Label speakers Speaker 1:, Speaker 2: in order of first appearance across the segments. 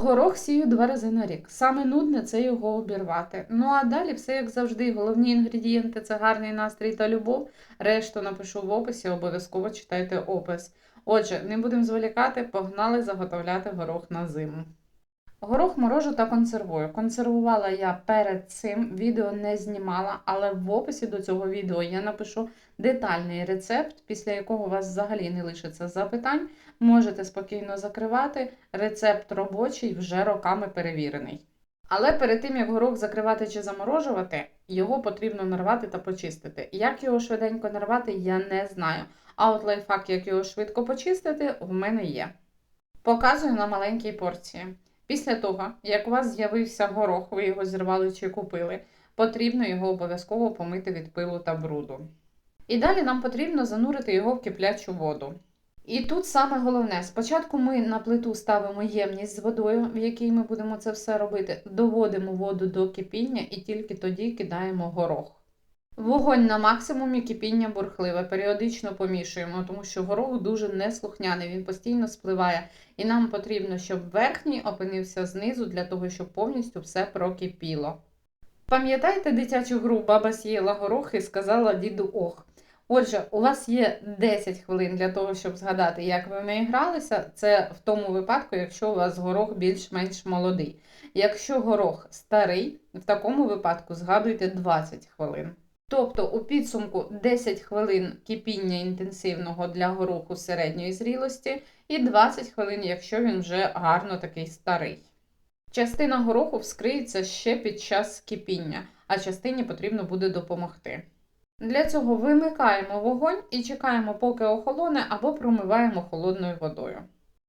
Speaker 1: Горох сію два рази на рік. Саме нудне це його обірвати. Ну а далі все як завжди. Головні інгредієнти це гарний настрій та любов. Решту напишу в описі, обов'язково читайте опис. Отже, не будемо зволікати, погнали заготовляти горох на зиму. Горох морожу та консервую. Консервувала я перед цим, відео не знімала, але в описі до цього відео я напишу детальний рецепт, після якого у вас взагалі не лишиться запитань. Можете спокійно закривати. Рецепт робочий, вже роками перевірений. Але перед тим, як горох закривати чи заморожувати, його потрібно нарвати та почистити. Як його швиденько нарвати, я не знаю. А от лайфхак, як його швидко почистити, в мене є. Показую на маленькій порції. Після того, як у вас з'явився горох, ви його зірвали чи купили, потрібно його обов'язково помити від пилу та бруду. І далі нам потрібно занурити його в киплячу воду. І тут саме головне: спочатку ми на плиту ставимо ємність з водою, в якій ми будемо це все робити, доводимо воду до кипіння і тільки тоді кидаємо горох. Вогонь на максимумі кипіння бурхливе, періодично помішуємо, тому що горох дуже неслухняний, він постійно спливає. І нам потрібно, щоб верхній опинився знизу для того, щоб повністю все прокипіло. Пам'ятаєте дитячу гру баба сіяла горох і сказала діду ох. Отже, у вас є 10 хвилин для того, щоб згадати, як ви в гралися. Це в тому випадку, якщо у вас горох більш-менш молодий. Якщо горох старий, в такому випадку згадуйте 20 хвилин. Тобто у підсумку 10 хвилин кипіння інтенсивного для гороху середньої зрілості і 20 хвилин, якщо він вже гарно такий старий. Частина гороху вскриється ще під час кипіння, а частині потрібно буде допомогти. Для цього вимикаємо вогонь і чекаємо, поки охолоне, або промиваємо холодною водою.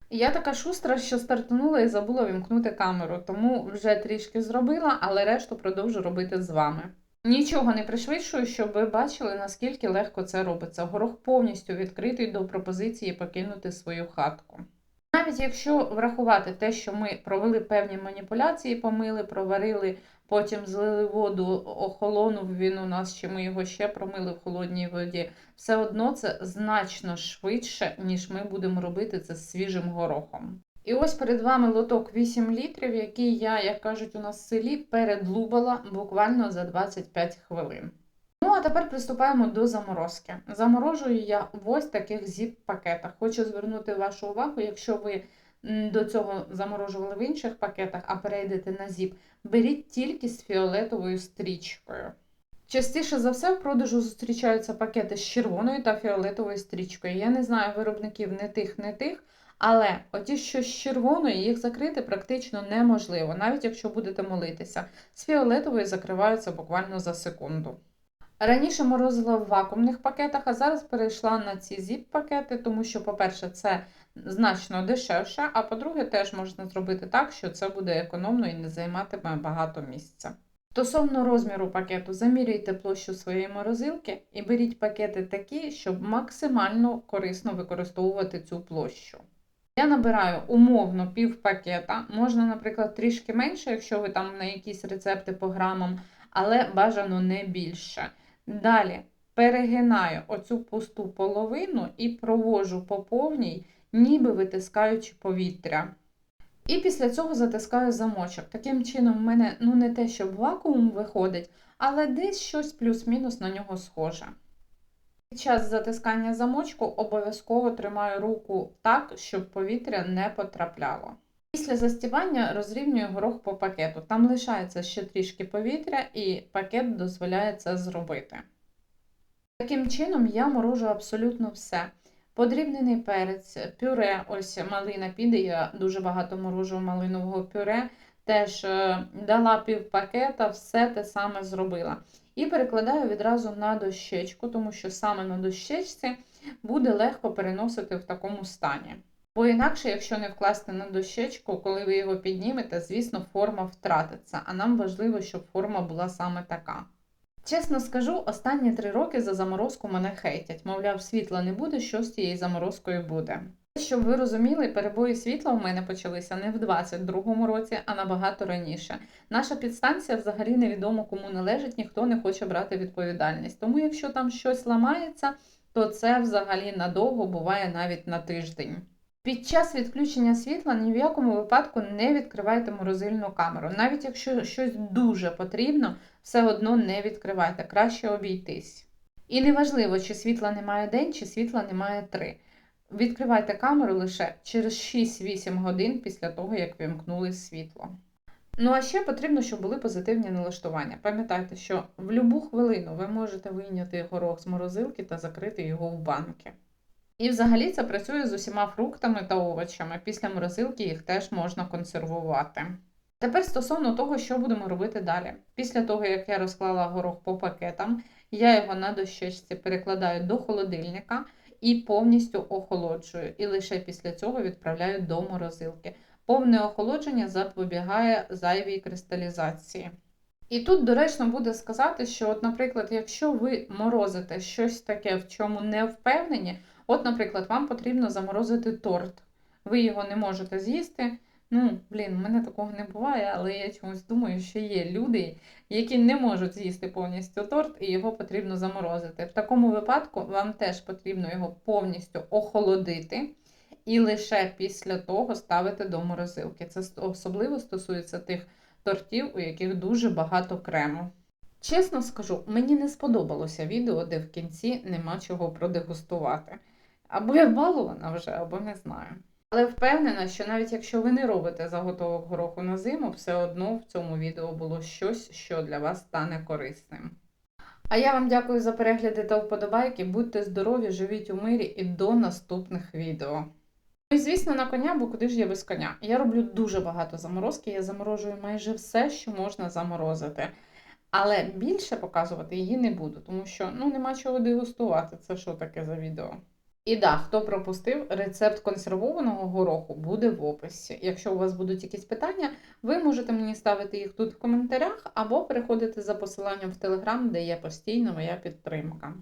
Speaker 1: Я така шустра, що стартанула і забула вімкнути камеру, тому вже трішки зробила, але решту продовжу робити з вами. Нічого не пришвидшую, щоб ви бачили, наскільки легко це робиться. Горох повністю відкритий до пропозиції покинути свою хатку. Навіть якщо врахувати те, що ми провели певні маніпуляції, помили, проварили, потім злили воду, охолонув він у нас, чи ми його ще промили в холодній воді, все одно це значно швидше, ніж ми будемо робити це свіжим горохом. І ось перед вами лоток 8 літрів, який я, як кажуть у нас в селі, передлубала буквально за 25 хвилин. Ну, а тепер приступаємо до заморозки. Заморожую я в ось таких зіп-пакетах. Хочу звернути вашу увагу, якщо ви до цього заморожували в інших пакетах, а перейдете на зіп, беріть тільки з фіолетовою стрічкою. Частіше за все в продажу зустрічаються пакети з червоною та фіолетовою стрічкою. Я не знаю виробників не тих, не тих. Але оті, що з червоної, їх закрити практично неможливо, навіть якщо будете молитися. З фіолетової закриваються буквально за секунду. Раніше морозила в вакуумних пакетах, а зараз перейшла на ці зіп-пакети, тому що, по-перше, це значно дешевше, а по-друге, теж можна зробити так, що це буде економно і не займатиме багато місця. Стосовно розміру пакету, замірюйте площу своєї морозилки і беріть пакети такі, щоб максимально корисно використовувати цю площу. Я набираю умовно пів пакета, можна, наприклад, трішки менше, якщо ви там на якісь рецепти по грамам, але бажано не більше. Далі перегинаю оцю пусту половину і провожу по повній, ніби витискаючи повітря. І після цього затискаю замочок. Таким чином, в мене ну не те, щоб вакуум виходить, але десь щось плюс-мінус на нього схоже. Під час затискання замочку обов'язково тримаю руку так, щоб повітря не потрапляло. Після застібання розрівнюю горох по пакету. Там лишається ще трішки повітря, і пакет дозволяє це зробити. Таким чином, я морожу абсолютно все. Подрібнений перець, пюре, ось малина піде, я дуже багато морожу малинового пюре. Теж е, дала пів пакета, все те саме зробила. І перекладаю відразу на дощечку, тому що саме на дощечці буде легко переносити в такому стані. Бо інакше, якщо не вкласти на дощечку, коли ви його піднімете, звісно, форма втратиться, а нам важливо, щоб форма була саме така. Чесно скажу, останні три роки за заморозку мене хейтять, мовляв, світла не буде, що з цією заморозкою буде. Щоб ви розуміли, перебої світла в мене почалися не в 22-му році, а набагато раніше. Наша підстанція взагалі невідомо кому належить, ніхто не хоче брати відповідальність. Тому, якщо там щось ламається, то це взагалі надовго буває навіть на тиждень. Під час відключення світла ні в якому випадку не відкривайте морозильну камеру. Навіть якщо щось дуже потрібно, все одно не відкривайте, краще обійтись. І неважливо, чи світла немає день, чи світла немає 3. Відкривайте камеру лише через 6-8 годин після того, як вимкнули світло. Ну а ще потрібно, щоб були позитивні налаштування. Пам'ятайте, що в будь-яку хвилину ви можете вийняти горох з морозилки та закрити його в банки. І взагалі це працює з усіма фруктами та овочами. Після морозилки їх теж можна консервувати. Тепер стосовно того, що будемо робити далі. Після того, як я розклала горох по пакетам, я його на дощечці перекладаю до холодильника і повністю охолоджую. І лише після цього відправляю до морозилки. Повне охолодження запобігає зайвій кристалізації. І тут доречно буде сказати, що, от, наприклад, якщо ви морозите щось таке, в чому не впевнені, от, наприклад, вам потрібно заморозити торт. Ви його не можете з'їсти. Ну, блін, в мене такого не буває, але я чомусь думаю, що є люди, які не можуть з'їсти повністю торт, і його потрібно заморозити. В такому випадку вам теж потрібно його повністю охолодити і лише після того ставити до морозилки. Це особливо стосується тих тортів, у яких дуже багато крему. Чесно скажу, мені не сподобалося відео, де в кінці нема чого продегустувати. Або я балована вже, або не знаю. Але впевнена, що навіть якщо ви не робите заготовок гороху на зиму, все одно в цьому відео було щось, що для вас стане корисним. А я вам дякую за перегляди та вподобайки. Будьте здорові, живіть у мирі і до наступних відео. Ну і звісно, на коня, бо куди ж я без коня? Я роблю дуже багато заморозки, я заморожую майже все, що можна заморозити. Але більше показувати її не буду, тому що ну, нема чого дегустувати. Це що таке за відео? І да, хто пропустив, рецепт консервованого гороху буде в описі. Якщо у вас будуть якісь питання, ви можете мені ставити їх тут в коментарях або переходити за посиланням в Телеграм, де є постійно моя підтримка.